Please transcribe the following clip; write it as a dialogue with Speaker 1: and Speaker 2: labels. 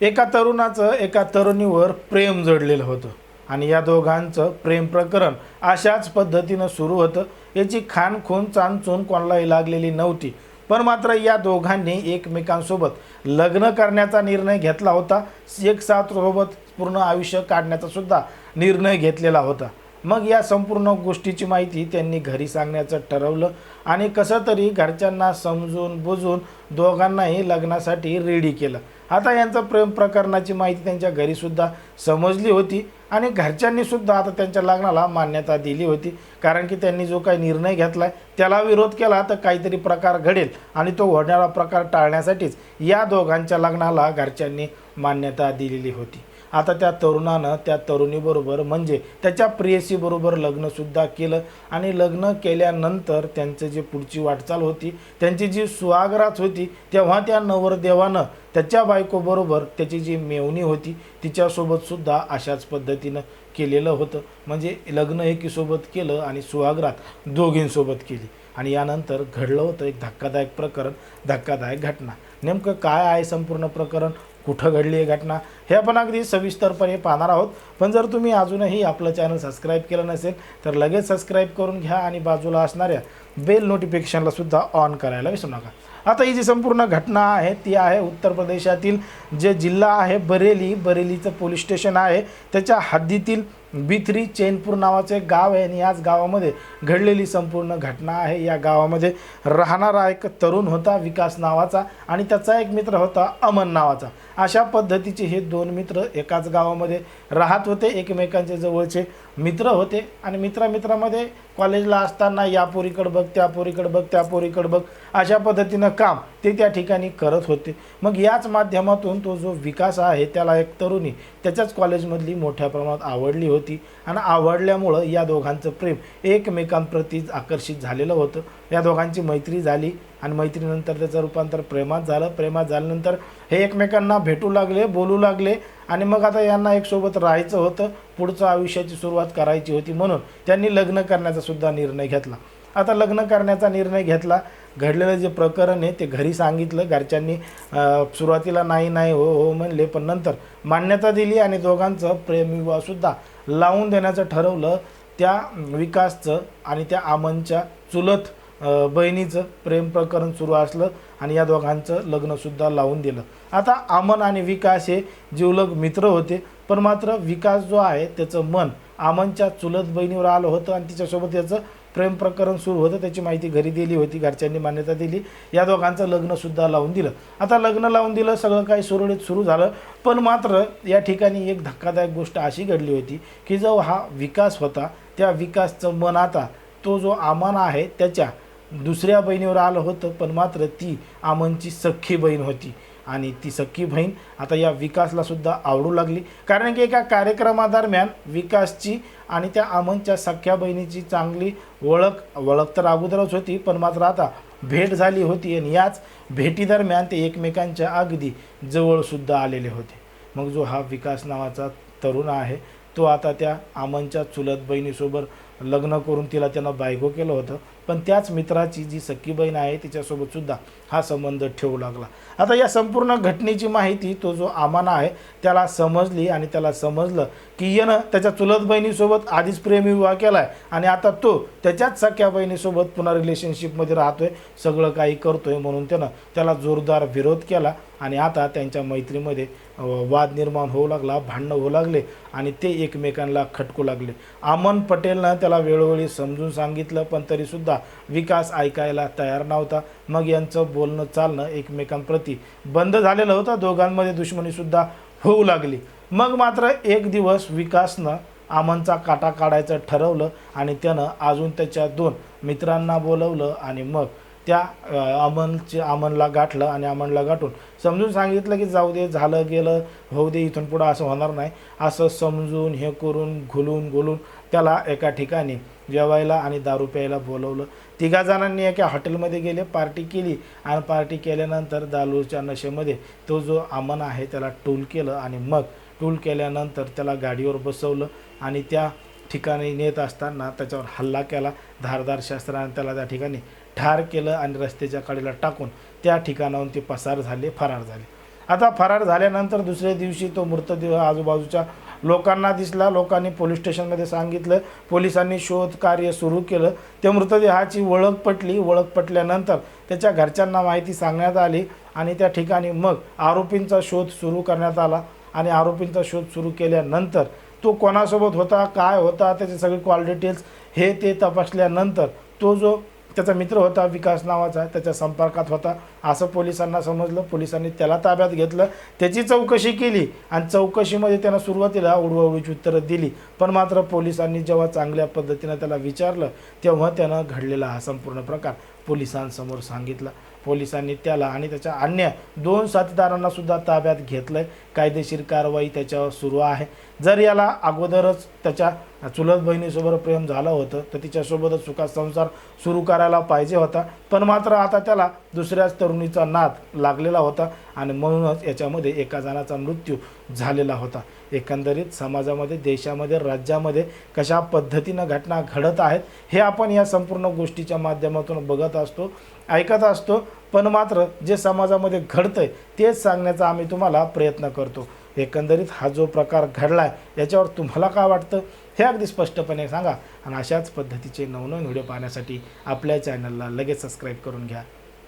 Speaker 1: एका तरुणाचं एका तरुणीवर प्रेम जडलेलं होतं. आणि या दोघांचं प्रेम प्रकरण अशाच पद्धतीनं सुरू होतं. याची खाणखून चांचून कोणालाही लागलेली नव्हती. पण मात्र या दोघांनी एकमेकांसोबत लग्न करण्याचा निर्णय घेतला होता. एक साथ सोबत पूर्ण आयुष्य काढण्याचा सुद्धा निर्णय घेतलेला होता. मग या संपूर्ण गोष्टीची माहिती त्यांनी घरी सांगण्याचं ठरवलं आणि कसं तरी घरच्यांना समजून बुजून दोघांनाही लग्नासाठी रेडी केलं. आता यांचं प्रेम प्रकरणाची माहिती त्यांच्या घरीसुद्धा समजली होती आणि घरच्यांनीसुद्धा आता त्यांच्या लग्नाला मान्यता दिली होती. कारण की त्यांनी जो काही निर्णय घेतला आहे त्याला विरोध केला तर काहीतरी प्रकार घडेल आणि तो होणारा प्रकार टाळण्यासाठीच या दोघांच्या लग्नाला घरच्यांनी मान्यता दिलेली होती. आता त्या तरुणानं त्या तरुणीबरोबर म्हणजे त्याच्या प्रेयसीबरोबर लग्नसुद्धा केलं. आणि लग्न केल्यानंतर त्यांचं जे पुढची वाटचाल होती त्यांची जी सुहागरात होती तेव्हा त्या नवरदेवानं त्याच्या बायकोबरोबर त्याची जी मेवणी होती तिच्यासोबतसुद्धा अशाच पद्धतीनं केलेलं होतं. म्हणजे लग्न एकीसोबत केलं आणि सुहागरात दोघींसोबत केली. आणि यानंतर घडलं होतं एक धक्कादायक प्रकरण धक्कादायक घटना. नेमकं काय आहे संपूर्ण प्रकरण? कुठं घडली आहे घटना? हे आपण अगदी सविस्तरपणे पाहणार आहोत. पण जर तुम्ही अजूनही आपलं चॅनल सबस्क्राईब केलं नसेल तर लगेच सबस्क्राईब करून घ्या आणि बाजूला असणाऱ्या बेल नोटिफिकेशनला सुद्धा ऑन करायला विसरू नका. आता ही जी संपूर्ण घटना आहे ती आहे उत्तर प्रदेशातील जे जिल्हा आहे बरेली. बरेलीचं पोलीस स्टेशन आहे. त्याच्या हद्दीतील बिथरी चैनपूर नावाचं एक गाव आहे आणि याच गावामध्ये घडलेली संपूर्ण घटना आहे. या गावामध्ये राहणारा एक तरुण होता विकास नावाचा आणि त्याचा एक मित्र होता अमन नावाचा. अशा पद्धतीचे हे दोन मित्र एकाच गावामध्ये राहत होते एकमेकांचे जवळचे. मित्र होते आणि मित्रामित्रामध्ये कॉलेजला असताना या पोरीकडं बघ त्या पोरीकडं बघ त्या पोरीकडं बघ अशा पद्धतीनं काम ते त्या ठिकाणी करत होते. मग याच माध्यमातून तो जो विकास आहे त्याला एक तरुणी त्याच्याच कॉलेजमधली मोठ्या प्रमाणात आवडली होती. आणि आवडल्यामुळं या दोघांचं प्रेम एकमेकांप्रती आकर्षित झालेलं होतं. या दोघांची मैत्री झाली आणि मैत्रीनंतर त्याचं रूपांतर प्रेमात झालं. प्रेमात झाल्यानंतर हे एकमेकांना भेटू लागले बोलू लागले आणि मग आता यांना एक सोबत राहायचं होतं पुढचं आयुष्याची सुरुवात करायची होती म्हणून त्यांनी लग्न करण्याचा सुद्धा निर्णय घेतला. आता लग्न करण्याचा निर्णय घेतला घडलेलं जे प्रकरण आहे ते घरी सांगितलं घरच्यांनी सुरुवातीला नाही नाही हो हो म्हणले पण नंतर मान्यता दिली आणि दोघांचं प्रेमविवाहसुद्धा लावून देण्याचं ठरवलं. त्या विकासचं आणि त्या आमनच्या चुलत बहिणीचं प्रेम प्रकरण सुरू असलं आणि या दोघांचं लग्नसुद्धा लावून दिलं. आता अमन आणि विकास हे जिवलग मित्र होते पण मात्र विकास जो आहे त्याचं मन अमनच्या चुलत बहिणीवर आलं होतं आणि तिच्यासोबत त्याचं प्रेम प्रकरण सुरू होतं त्याची माहिती घरी दिली होती घरच्यांनी मान्यता दिली या दोघांचं लग्नसुद्धा लावून दिलं. आता लग्न लावून दिलं सगळं काही सुरळीत सुरू झालं पण मात्र या ठिकाणी एक धक्कादायक गोष्ट अशी घडली होती की जो हा विकास होता त्या विकासचं मन आता तो जो आमान आहे त्याच्या दुसऱ्या बहिणीवर आलं होतं पण मात्र ती आमनची सख्खी बहीण होती. आणि ती सख्खी बहीण आता या विकासला सुद्धा आवडू लागली. कारण की एका कार्यक्रमादरम्यान विकासची आणि त्या आमनच्या सख्ख्या बहिणीची चांगली ओळख ओळख तर अगोदरच होती पण मात्र आता भेट झाली होती आणि याच भेटीदरम्यान ते एकमेकांच्या अगदी जवळसुद्धा आलेले होते. मग जो हा विकास नावाचा तरुण आहे तो आता त्या आमनच्या चुलत बहिणीसोबत लग्न करून तिला त्यानं बायको केलं होतं. पण त्याच मित्राची जी सख्खी बहीण आहे तिच्यासोबतसुद्धा हा संबंध ठेवू लागला. आता या संपूर्ण घटनेची माहिती तो जो आमाना आहे त्याला समजली आणि त्याला समजलं की यानं त्याच्या चुलत बहिणीसोबत आधीच प्रेमविवाह केला आहे आणि आता तो त्याच्याच सख्या बहिणीसोबत पुन्हा रिलेशनशिपमध्ये राहतोय सगळं काही करतोय म्हणून त्यानं त्याला जोरदार विरोध केला. आणि आता त्यांच्या मैत्रीमध्ये वाद निर्माण होऊ लागला भांडणं होऊ लागले आणि ते एकमेकांना खटकू लागले. आमन पटेलनं त्याला वेळोवेळी समजून सांगितलं पण तरीसुद्धा विकास ऐकायला तयार नव्हता. मग यांचं बोलणं चालणं एकमेकांप्रती बंद झालेलं होतं. दोघांमध्ये दुश्मनीसुद्धा होऊ लागली. मग मात्र एक दिवस विकासनं आमनचा काटा काढायचं ठरवलं आणि त्यानं अजून त्याच्या दोन मित्रांना बोलवलं आणि मग त्या अमनचे अमनला गाठलं आणि अमनला गाठून समजून सांगितलं की जाऊ दे झालं गेलं होऊ दे इथून पुढं असं होणार नाही. असं समजून हे करून घुलून घुलून त्याला एका ठिकाणी जेवायला आणि दारू प्यायला बोलवलं. तिघा जणांनी एका हॉटेलमध्ये गेले पार्टी केली आणि पार्टी केल्यानंतर दारूच्या नशेमध्ये तो जो अमन आहे त्याला टूल केलं आणि मग टूल केल्यानंतर त्याला गाडीवर बसवलं आणि त्या ठिकाणी नेत असताना त्याच्यावर हल्ला केला धारदार शस्त्राने त्याला त्या ठिकाणी ठार केलं आणि रस्त्याच्या कडेला टाकून त्या ठिकाणाहून ते पसार झाले फरार झाले. आता फरार झाल्यानंतर दुसऱ्या दिवशी तो मृतदेह आजूबाजूच्या लोकांना दिसला. लोकांनी पोलीस स्टेशनमध्ये सांगितलं पोलिसांनी शोध कार्य सुरू केलं. त्या मृतदेहाची ओळख पटली. ओळख पटल्यानंतर त्याच्या घरच्यांना माहिती सांगण्यात आली आणि त्या ठिकाणी मग आरोपींचा शोध सुरू करण्यात आला आणि आरोपींचा शोध सुरू केल्यानंतर तो कोणासोबत होता काय होता त्याचे सगळे कॉल डिटेल्स हे ते तपासल्यानंतर तो जो त्याचा मित्र होता विकास नावाचा त्याच्या संपर्कात होता. असं पोलिसांना समजलं. पोलिसांनी त्याला ताब्यात घेतलं. त्याची चौकशी केली आणि चौकशीमध्ये त्यानं सुरुवातीला उडवाउडीची उत्तरं दिली. पण मात्र पोलिसांनी जेव्हा चांगल्या पद्धतीनं त्याला विचारलं तेव्हा त्यानं घडलेला हा संपूर्ण प्रकार. पोलिसांसमोर सांगितलं. पोलिसांनी त्याला आणि त्याच्या अन्य दोन साथीदारांना सुद्धा ताब्यात घेतलंय. कायदेशीर कारवाई त्याच्यावर सुरू आहे. जर याला अगोदरच त्याच्या चुलत बहिणीसोबत प्रेम झालं होतं तर तिच्यासोबतच सुखात संसार सुरू करायला पाहिजे होता. पण मात्र आता त्याला दुसऱ्याच तरुणीचा नाद लागलेला होता आणि म्हणूनच याच्यामध्ये एका जणाचा मृत्यू झालेला होता. एकंदरीत समाजामध्ये देशामध्ये राज्यामध्ये कशा पद्धतीनं घटना घडत आहेत हे आपण या संपूर्ण गोष्टीच्या माध्यमातून बघत असतो ऐकत असतो. पण मात्र जे समाजामध्ये घडतं आहे तेच सांगण्याचा आम्ही तुम्हाला प्रयत्न करतो. एकंदरीत हा जो प्रकार घडला आहे याच्यावर तुम्हाला काय वाटतं हे अगदी स्पष्टपणे सांगा. आणि अशाच पद्धतीचे नवनवीन व्हिडिओ पाहण्यासाठी आपल्या चॅनलला लगेच सबस्क्राईब करून घ्या.